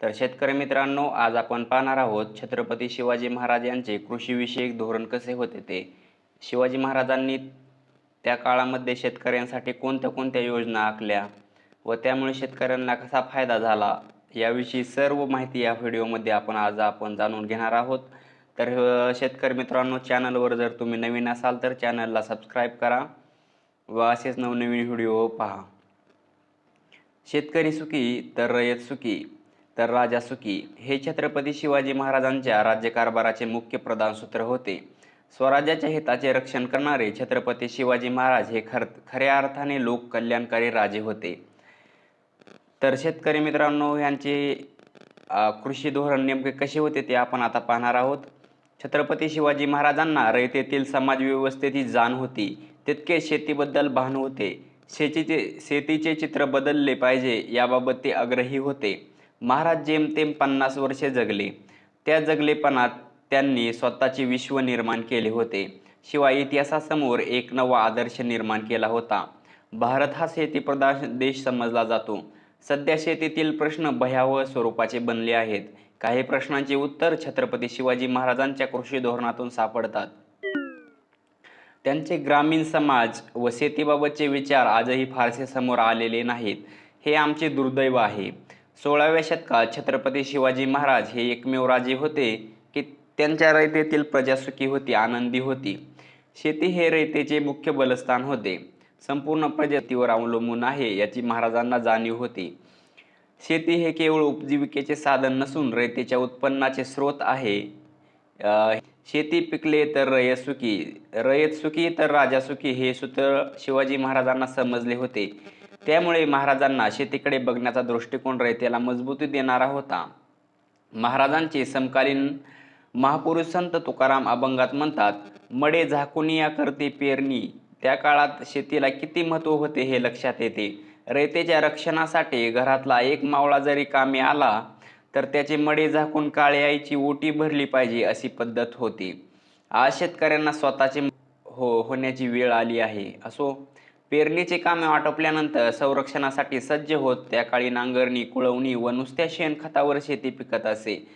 तर शेतकरी मित्रांनो आज आपण पाहणार आहोत छत्रपती शिवाजी महाराज यांचे कृषीविषयक धोरण कसे होते ते. शिवाजी महाराजांनी त्या काळामध्ये शेतकऱ्यांसाठी कोणत्या कोणत्या योजना आखल्या व त्यामुळे शेतकऱ्यांना कसा फायदा झाला याविषयी सर्व माहिती या व्हिडिओमध्ये आपण आज आपण जाणून घेणार आहोत. तर शेतकरी मित्रांनो चॅनलवर जर तुम्ही नवीन असाल तर चॅनलला सबस्क्राईब करा व असेच नवनवीन व्हिडिओ पहा. शेतकरी सुखी तर रयत सुखी. तर राजा सुखी हे छत्रपती शिवाजी महाराजांच्या राज्यकारभाराचे मुख्य प्रधान सूत्र होते. स्वराज्याच्या हिताचे रक्षण करणारे छत्रपती शिवाजी महाराज हे खर खऱ्या अर्थाने लोक कल्याणकारी राजे होते. तर शेतकरी मित्रांनो यांचे कृषी धोरण नेमके कसे होते ते आपण आता पाहणार आहोत. छत्रपती शिवाजी महाराजांना रयतेतील समाज व्यवस्थेची जाण होती. तितके शेतीबद्दल भान होते. शेतीचे शेतीचे चित्र बदलले पाहिजे याबाबत ते आग्रही होते. महाराज जेमतेम पन्नास वर्षे जगले. त्या जगलेपणात त्यांनी स्वतःचे विश्व निर्माण केले होते. शिवाय इतिहासासमोर एक नवा आदर्श निर्माण केला होता. भारत हा शेतीप्रधान देश समजला जातो. सध्या शेतीतील प्रश्न भयावह स्वरूपाचे बनले आहेत. काही प्रश्नांचे उत्तर छत्रपती शिवाजी महाराजांच्या कृषी धोरणातून सापडतात. त्यांचे ग्रामीण समाज व शेतीबाबतचे विचार आजही फारसे समोर आलेले नाहीत. हे आमचे दुर्दैव आहे. सोळाव्या शतकात छत्रपती शिवाजी महाराज हे एकमेव राजे होते की त्यांच्या रयतेतील प्रजा सुखी होती आनंदी होती. शेती हे रयतेचे मुख्य बलस्थान होते. संपूर्ण प्रजातीवर अवलंबून आहे याची महाराजांना जाणीव होती. शेती हे केवळ उपजीविकेचे साधन नसून रयतेच्या उत्पन्नाचे स्रोत आहे. शेती पिकले तर रयत सुखी रयत सुखी तर राजा सुखी हे सूत्र शिवाजी महाराजांना समजले होते. त्यामुळे महाराजांना शेतीकडे बघण्याचा दृष्टिकोन रयतेला मजबूती देणारा होता. महाराजांचे समकालीन महापुरुष संत तुकाराम अभंगात म्हणतात मडे झाकुनिया करते पेरणी. त्या काळात शेतीला किती महत्त्व होते हे लक्षात येते. रयतेच्या रक्षणासाठी घरातला एक मावळा जरी कामी आला तर त्याचे मडे झाकून काळे आईची ओटी भरली पाहिजे अशी पद्धत होती. आज शेतकऱ्यांना स्वतःचे हो होण्याची वेळ आली आहे. असो पेरणीचे कामे आटोपल्यानंतर संरक्षणासाठी सज्ज होत त्या काळी नांगरणी कुळवणी व नुसत्या शेणखतावर शेती पिकत असे.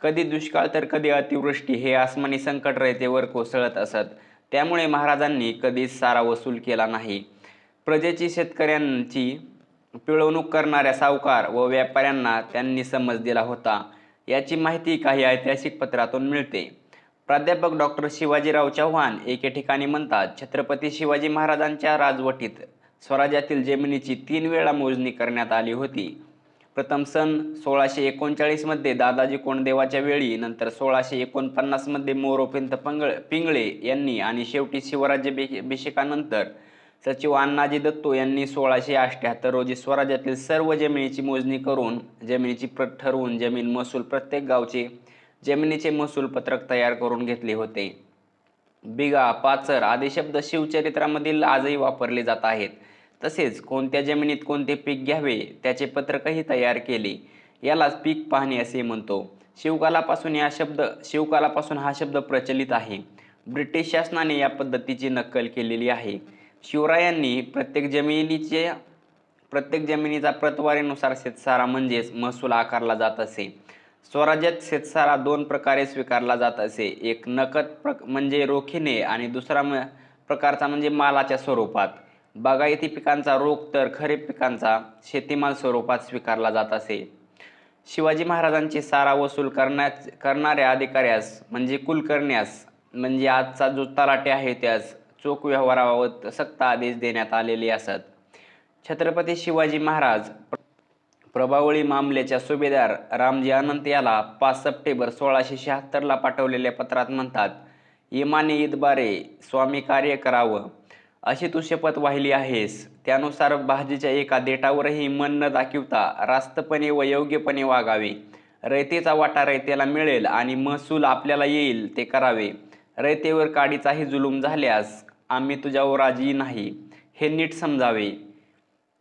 कधी दुष्काळ तर कधी अतिवृष्टी हे आसमानी संकट रयतेवर कोसळत असत. त्यामुळे महाराजांनी कधीच सारा वसूल केला नाही. प्रजेची शेतकऱ्यांची पिळवणूक करणाऱ्या सावकार व व्यापाऱ्यांना त्यांनी समज दिला होता. याची माहिती काही ऐतिहासिक पत्रातून मिळते. प्राध्यापक डॉक्टर शिवाजीराव चव्हाण एके ठिकाणी म्हणतात छत्रपती शिवाजी महाराजांच्या राजवटीत स्वराज्यातील जमिनीची तीन वेळा मोजणी करण्यात आली होती. प्रथम सन सोळाशे एकोणचाळीसमध्ये दादाजी कोंडदेवाच्या वेळी नंतर सोळाशे एकोणपन्नासमध्ये मोरोपंत पंगळ पिंगळे यांनी आणि शेवटी शिवराज्याभिषेकानंतर सचिव अण्णाजी दत्तो यांनी सोळाशे अठ्ठ्याहत्तर रोजी स्वराज्यातील सर्व जमिनीची मोजणी करून जमिनीची प्रत ठरवून जमीन महसूल प्रत्येक गावचे जमिनीचे महसूल पत्रक तयार करून घेतले होते. बिगा पाचर आदी शब्द शिवचरित्रामधील आजही वापरले जात आहेत. तसेच कोणत्या जमिनीत कोणते पीक घ्यावे त्याचे पत्रकही तयार केले. यालाच पीक पाहणे असे म्हणतो. शिवकालापासून या शब्द शिवकालापासून हा शब्द प्रचलित आहे. ब्रिटिश शासनाने या पद्धतीची नक्कल केलेली आहे. शिवरायांनी प्रत्येक जमिनीचे प्रत्येक जमिनीचा प्रतवारीनुसार शेतसारा म्हणजेच महसूल आकारला जात असे. स्वराज्यात शेतसारा दोन प्रकारे स्वीकारला जात असे. एक नकद प्र म्हणजे रोखीने आणि दुसरा म प्रकारचा म्हणजे मालाच्या स्वरूपात. बागायती पिकांचा रोख तर खरीप पिकांचा शेतीमाल स्वरूपात स्वीकारला जात असे. शिवाजी महाराजांची सारा वसूल करण्यास करणाऱ्या अधिकाऱ्यास म्हणजे कुलकर्ण्यास म्हणजे आजचा जो तलाटे आहे त्यास चोख व्यवहाराबाबत सक्त आदेश देण्यात आलेले असत. छत्रपती शिवाजी महाराज प्रभावळी मामल्याच्या सुभेदार रामजी अनंत याला पाच सप्टेंबर सोळाशे शहात्तरला पाठवलेल्या पत्रात म्हणतात इमाने इदबारे स्वामी कार्य करावं. अशी तू शपथ वाहिली आहेस. त्यानुसार भाजीच्या एका देटावरही मन न दाखवता रास्तपणे व योग्यपणे वागावे. रयतेचा वाटा रयतेला मिळेल आणि महसूल आपल्याला येईल ते करावे. रयतेवर काडीचाही जुलूम झाल्यास आम्ही तुझ्यावर राजी नाही. हे नीट समजावे.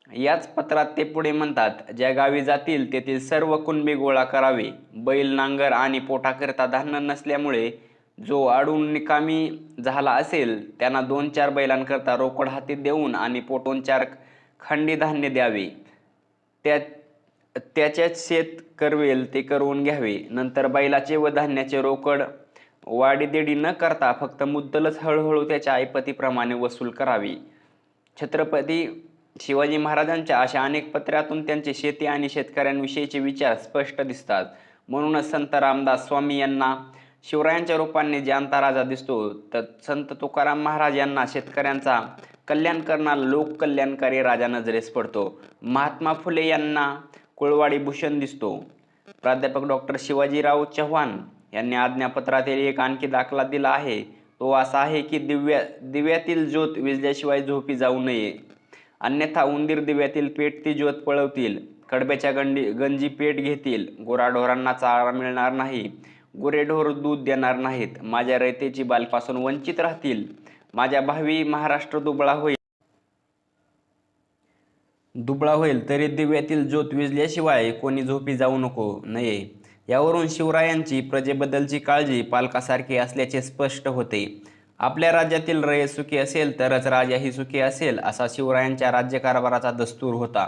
याच पत्रात ते पुढे म्हणतात ज्या गावी जातील तेथील सर्व कुणबी गोळा करावे. बैल नांगर आणि पोटाकरता धान्य नसल्यामुळे जो आडून निकामी झाला असेल त्यांना दोन चार बैलांकरता रोकड हाती देऊन आणि पोटून चार खंडी धान्य द्यावे. त्या त्याच्याच शेत करवेल ते करवून घ्यावे. नंतर बैलाचे व धान्याचे रोकड वाडीदेडी न करता फक्त मुद्दलच हळूहळू त्याच्या ऐपतीप्रमाणे वसूल करावी. छत्रपती शिवाजी महाराजांच्या अशा अनेक पत्रातून त्यांचे शेती आणि शेतकऱ्यांविषयीचे विचार स्पष्ट दिसतात. म्हणूनच संत रामदास स्वामी यांना शिवरायांच्या रूपाने जाणता राजा दिसतो तर संत तुकाराम महाराज यांना शेतकऱ्यांचा कल्याण करणारा लोककल्याणकारी राजा नजरेस पडतो. महात्मा फुले यांना कुळवाडी भूषण दिसतो. प्राध्यापक डॉक्टर शिवाजीराव चव्हाण यांनी आज्ञापत्रातील एक आणखी दाखला दिला आहे. तो असा आहे की दिव्या दिव्यातील ज्योत विजल्याशिवाय झोपी जाऊ नये. अन्यथा उंदीर दिव्यातील पेट ती ज्योत पळवतील कडब्याच्या गंडी गंजी पेट घेतील गुराढोरांना चारा मिळणार नाही गुरेढोर दूध देणार नाहीत माझ्या रयतेची बालपासून वंचित राहतील माझ्या भावी महाराष्ट्र दुबळा होईल. दुबळा होईल तरी दिव्यातील ज्योत विजल्याशिवाय कोणी झोपी जाऊ नको नये. यावरून शिवरायांची प्रजेबद्दलची काळजी पालकासारखी असल्याचे स्पष्ट होते. आपल्या राज्यातील रयत सुखी असेल तरच राजाही सुखी असेल असा शिवरायांच्या राज्यकारभाराचा दस्तूर होता.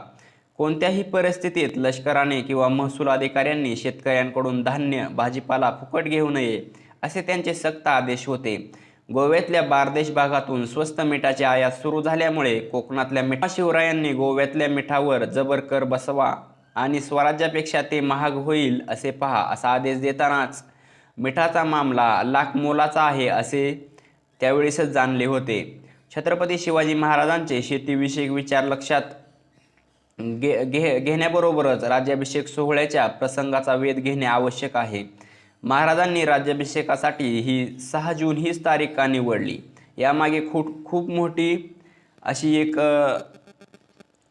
कोणत्याही परिस्थितीत लष्कराने किंवा महसूल अधिकाऱ्यांनी शेतकऱ्यांकडून धान्य भाजीपाला फुकट घेऊ नये असे त्यांचे सक्त आदेश होते. गोव्यातल्या बारदेश भागातून स्वस्त मिठाची आयात सुरू झाल्यामुळे कोकणातल्या मिठा शिवरायांनी गोव्यातल्या मिठावर जबर कर बसवा आणि स्वराज्यापेक्षा ते महाग होईल असे पहा असा आदेश देतानाच. मिठाचा मामला लाख मोलाचा आहे असे त्यावेळेसच जाणले होते. छत्रपती शिवाजी महाराजांचे शेतीविषयक विचार लक्षात घे घे घेण्याबरोबरच राज्याभिषेक सोहळ्याच्या प्रसंगाचा वेध घेणे आवश्यक आहे. महाराजांनी राज्याभिषेकासाठी ही सहा जून हीच तारीख का निवडली? यामागे खूप खूप मोठी अशी एक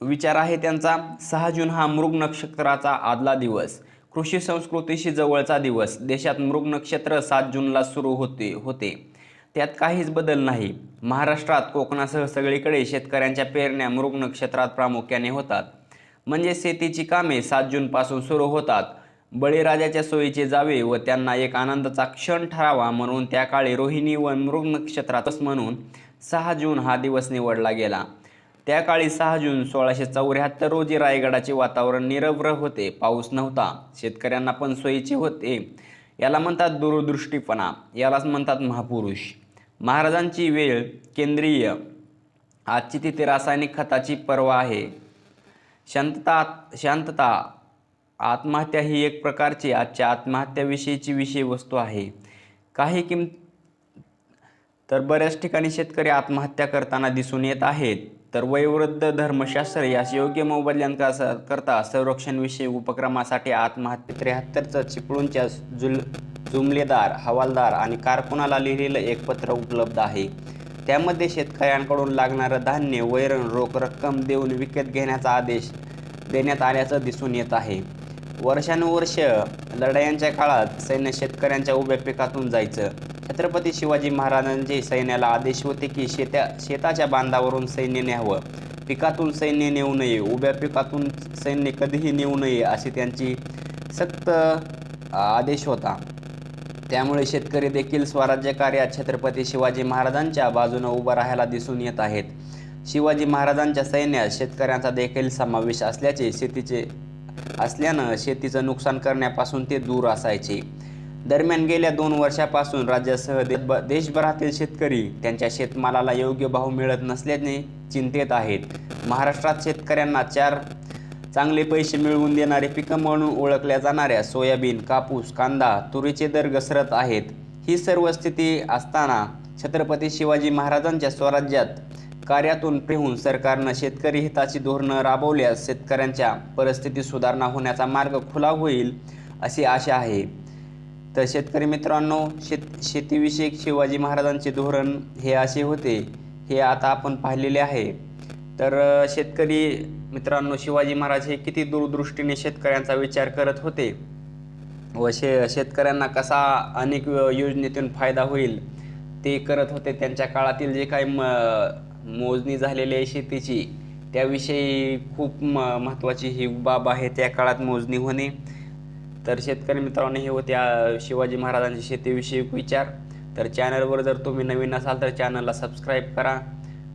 विचार आहे त्यांचा. सहा जून हा मृग नक्षत्राचा आदला दिवस. कृषी संस्कृतीशी जवळचा दिवस. देशात मृग नक्षत्र सात जूनला सुरू होते होते. त्यात काहीच बदल नाही. महाराष्ट्रात कोकणासह सगळीकडे शेतकऱ्यांच्या पेरण्या मृग्ण क्षेत्रात प्रामुख्याने होतात. म्हणजे शेतीची कामे सात जूनपासून सुरू होतात. बळीराजाच्या सोयीचे जावे व त्यांना एक आनंदाचा क्षण ठरावा म्हणून त्या काळी रोहिणी व मृग्ण क्षेत्रातच म्हणून सहा जून हा दिवस निवडला गेला. त्या काळी सहा जून सोळाशे चौऱ्याहत्तर रोजी रायगडाचे वातावरण निरभ्र होते. पाऊस नव्हता. शेतकऱ्यांना पण सोयीचे होते. याला म्हणतात दूरदृष्टीपणा. यालाच म्हणतात महापुरुष. महाराजांची वेळ केंद्रीय. आजची तिथे रासायनिक खताची पर्वा आहे. शांतता शांतता आत्महत्या ही एक प्रकारची आजच्या आत्महत्याविषयीची विषय वस्तू आहे. काही किम तर बऱ्याच ठिकाणी शेतकरी आत्महत्या करताना दिसून येत आहेत. तर वयोवृद्ध धर्मशास्त्र यास योग्य मोबदल्यान करता संरक्षणविषयी उपक्रमासाठी आत्महत्या त्र्याहत्तरचा चिपळूणच्या जुल जुमलेदार हवालदार आणि कारकुनाला लिहिलेलं एक पत्र उपलब्ध आहे. त्यामध्ये शेतकऱ्यांकडून लागणारं धान्य वैरण रोख रक्कम देऊन विकत घेण्याचा आदेश देण्यात आल्याचं दिसून येत आहे. वर्षानुवर्ष लढायांच्या काळात सैन्य शेतकऱ्यांच्या उभ्या पिकातून जायचं. छत्रपती शिवाजी महाराजांचे सैन्याला आदेश होते की शेत्या शेताच्या बांधावरून सैन्य न्यावं. पिकातून सैन्य नेऊ नये उभ्या पिकातून सैन्य कधीही नेऊ नये अशी त्यांची सक्त आदेश होता. त्यामुळे शेतकरी देखील स्वराज्य कार्यात छत्रपती शिवाजी महाराजांच्या बाजूने उभं राहायला दिसून येत आहेत. शिवाजी महाराजांच्या सैन्यात शेतकऱ्यांचा देखील समावेश असल्याचे शेतीचे असल्यानं शेतीचं नुकसान करण्यापासून ते दूर असायचे. दरम्यान गेल्या दोन वर्षापासून राज्यासह देशभ- देशभरातील शेतकरी त्यांच्या शेतमालाला योग्य भाव मिळत नसल्याने चिंतेत आहेत. महाराष्ट्रात शेतकऱ्यांना चार चांगले पैसे मिळवून देणारे पिकं म्हणून ओळखल्या जाणाऱ्या सोयाबीन कापूस कांदा तुरीचे दर घसरत आहेत. ही सर्व स्थिती असताना छत्रपती शिवाजी महाराजांच्या स्वराज्यात कार्यातून पिहून सरकारनं शेतकरी हिताची धोरणं राबवल्यास शेतकऱ्यांच्या परिस्थितीत सुधारणा होण्याचा मार्ग खुला होईल अशी आशा आहे. तर शेतकरी मित्रांनो शेत शेतीविषयक शिवाजी महाराजांचे धोरण हे असे होते हे आता आपण पाहिलेले आहे. तर शेतकरी मित्रांनो शिवाजी महाराज हे किती दूरदृष्टीने शेतकऱ्यांचा विचार करत होते व शे शेतकऱ्यांना कसा अनेक योजनेतून फायदा होईल ते करत होते. त्यांच्या काळातील जे काही म मोजणी झालेली आहे शेतीची त्याविषयी खूप म महत्त्वाची ही बाब आहे. त्या काळात मोजणी होणे. तर शेतकरी मित्रांनो हे होते शिवाजी महाराजांचे शेतीविषयक विचार. तर चॅनलवर जर तुम्ही नवीन असाल तर चॅनलला सबस्क्राईब करा.